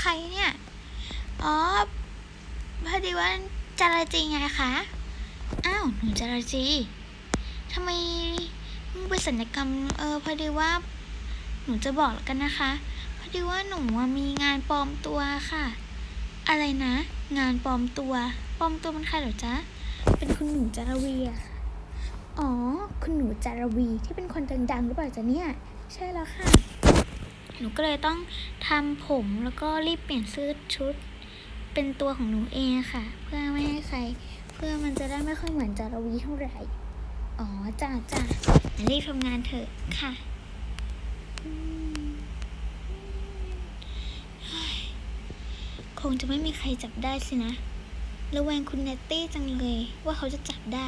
ใครเนี่ย อ๋อ พอดีว่าจราจีไงคะ อ้าว หนูจราจีทำไมมึงไปสัญญกรรม เออ พอดีว่า หนูจะบอกกันนะคะ พอดีว่าหนูมีงานปลอมตัวค่ะ อะไรนะ งานปลอมตัว ปลอมตัวมันใครเหรอจ๊ะ เป็นคุณหนูจารวีอะอ๋อ คุณหนูจารวีที่เป็นคนดังๆหรือเปล่าจ๊ะเนี่ย ใช่แล้วค่ะ หนูก็เลยต้องทำผมแล้วก็รีบเปลี่ยนเสื้อชุด เป็นตัวของหนูเองค่ะ เพื่อไม่ให้ใคร เพื่อมันจะได้ไม่ค่อยเหมือนจารวีเท่าไหร่ อ๋อจ้าจ้ารีบทำงานเถอะค่ะคงจะไม่มีใครจับได้สินะ ระแวงคุณเนตตี้จังเลยว่าเขาจะจับได้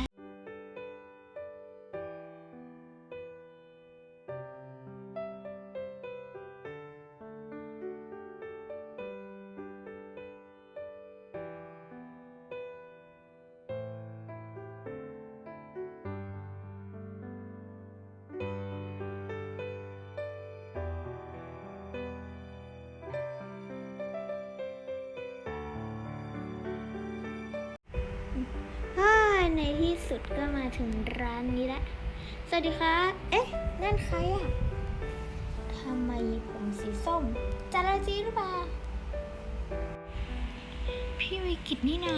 ที่สุดก็มาถึงร้านนี้แล้วสวัสดีครับเอ๊ะ นั่นใครอะทำไมผมสีส้มจาราจีหรือเปล่า พี่วิกิตนี่นา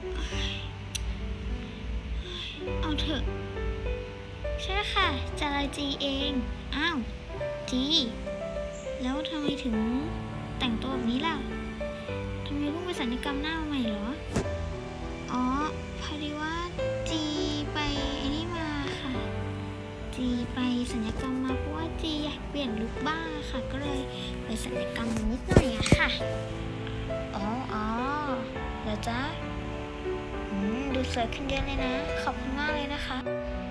เอ้ยเอาเถอะ ใช่ค่ะจาราจีเอง อ้าว จี แล้วทำไมถึงแต่งตัวแบบนี้ล่ะ ทำไมเพิ่งไปสัญญกรรมหน้ามาใหม่เหรอ อ๋อ พอดีว่าจีไปไอ้นี่มาค่ะ จีไปสัญญกรรมมาเพราะว่าจีอยากเปลี่ยนลุคบ้างค่ะ ก็เลยไปสัญญกรรมานิดหน่อยอะค่ะ อ๋ออ๋อเดี๋ยวจ้าอืมดูสวยขึ้นเยอะเลยนะ ขอบคุณมากเลยนะคะ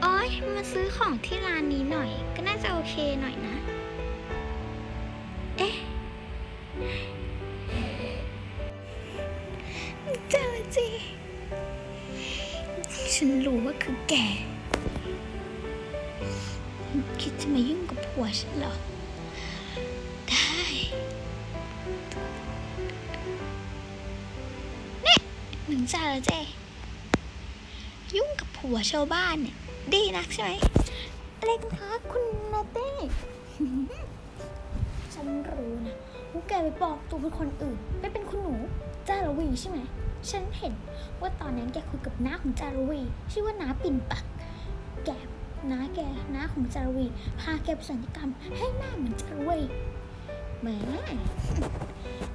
โอ้ยมาซื้อของที่ร้านนี้หน่อย ก็น่าจะโอเคหน่อยนะ เอ๊ะจอจี ฉันรู้ว่าคือแก คิดจะมายุ่งกับผัวฉันเหรอ ได้ นี่หนึ่งจ่าแล้วเจยุ่งกับผัวชาวบ้านเนี่ย ดีนักใช่ไหมอะไรกันคะคุณนาเต้ฉันรู้นะว่าแกไปปลอมตัวเป็นคนอื่นไปเป็นคุณหนู จ้ารวีใช่ไหม ฉันเห็นว่าตอนนั้นแกคุยกับน้าของจารวีชื่อว่าน้าปิ่นปัก แกน้าแกน้าของจารวีพาแกไปสัญญกรรมให้หน้าเหมือนจารวีแหม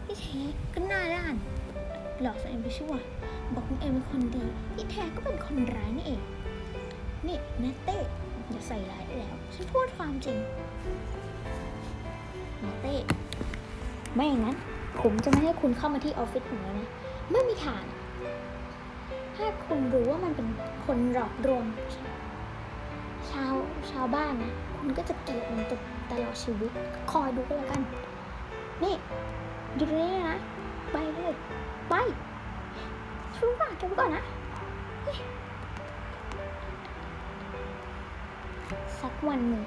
ที่แท้ก็หน้าด้าน หลอกตัวเองไปชั่ว บอกคุณเองเป็นคนดีที่แท้ก็เป็นคนร้ายนี่เอง นี่นาเต้อย่าใส่ร้ายได้แล้ว ฉันพูดความจริงนาเต้ไม่อย่างนั้นผมจะไม่ให้คุณเข้ามาที่ออฟฟิศผมเลยนะ ไม่มีทาง ถ้าคุณรู้ว่ามันเป็นคนหลอกลวงชาวชาวบ้านนะ คุณก็จะเกลียดมันตลอดชีวิต คอยดูก็แล้วกัน นี่หยุดตรงนี้นะ ไปเลย ไปช่วยฝากแกไว้ก่อนนะ สักวันหนึ่ง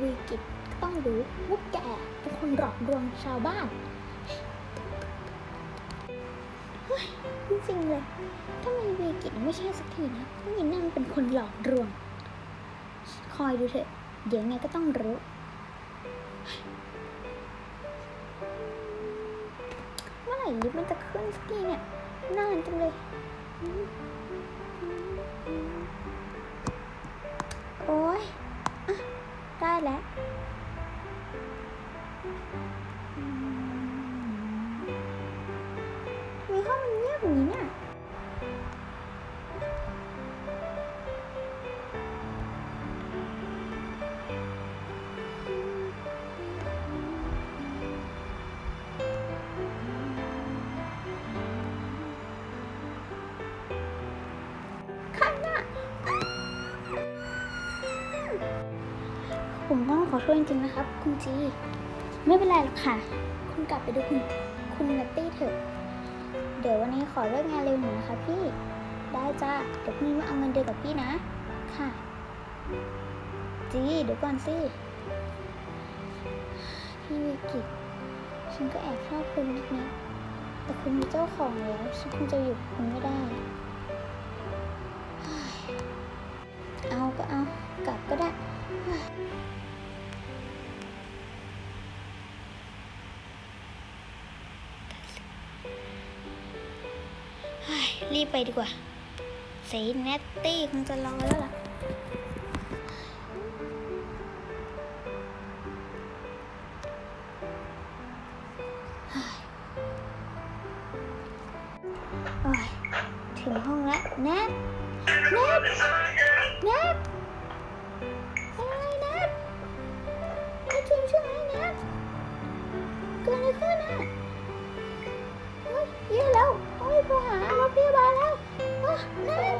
วีกิตต้องรู้ว่าแกเป็นคนหลอกลวงชาวบ้าน ริงๆเลยถ้ามันวีกิตไม่ใช่สักทีนะผู้หญิงนั่นเป็นคนหลอกลวง คอยดูเถอะ เดี๋ยวไงก็ต้องรู้ เมื่อไหร่ลิฟต์มันจะขึ้นสักทีเนี่ยนานจังเลยโอ้ยอะได้แล้ว ห้องมันเงียบอย่างนี้เนี่ยใครน่ะผมต้องขอโทษจริงๆนะครับ คุณจี ไม่เป็นไรหรอกค่ะ คุณกลับไปดูคุณ คุณนัตตี้เถอะ เดี๋ยววันนี้ขอเลิกงานเร็วหน่อยนะคะพี่ ได้จ้าเดี๋ยวพรุ่งนี้มาเอาเงินเดือนกับพี่นะ ค่ะ จีเดี๋ยวก่อนสิ พี่วิกิตฉันก็แอบชอบคุณนิดนะแต่คุณมีเจ้าของแล้วฉันคงจะอยู่กับคุณไม่ได้ เอาก็เอา กลับก็ได้ รีบไปดีกว่าสีเนตตี้คงจะรอแล้วล่ะโอ้ยถึงห้องแล้วแนบแนบแนบเนอะไรแนบไม่จริงใช่ไหมแนบเกิดอะไรขึ้นอะ แย่แล้วโอ้ยโทรหารถพยาบาลแล้วอะนั่น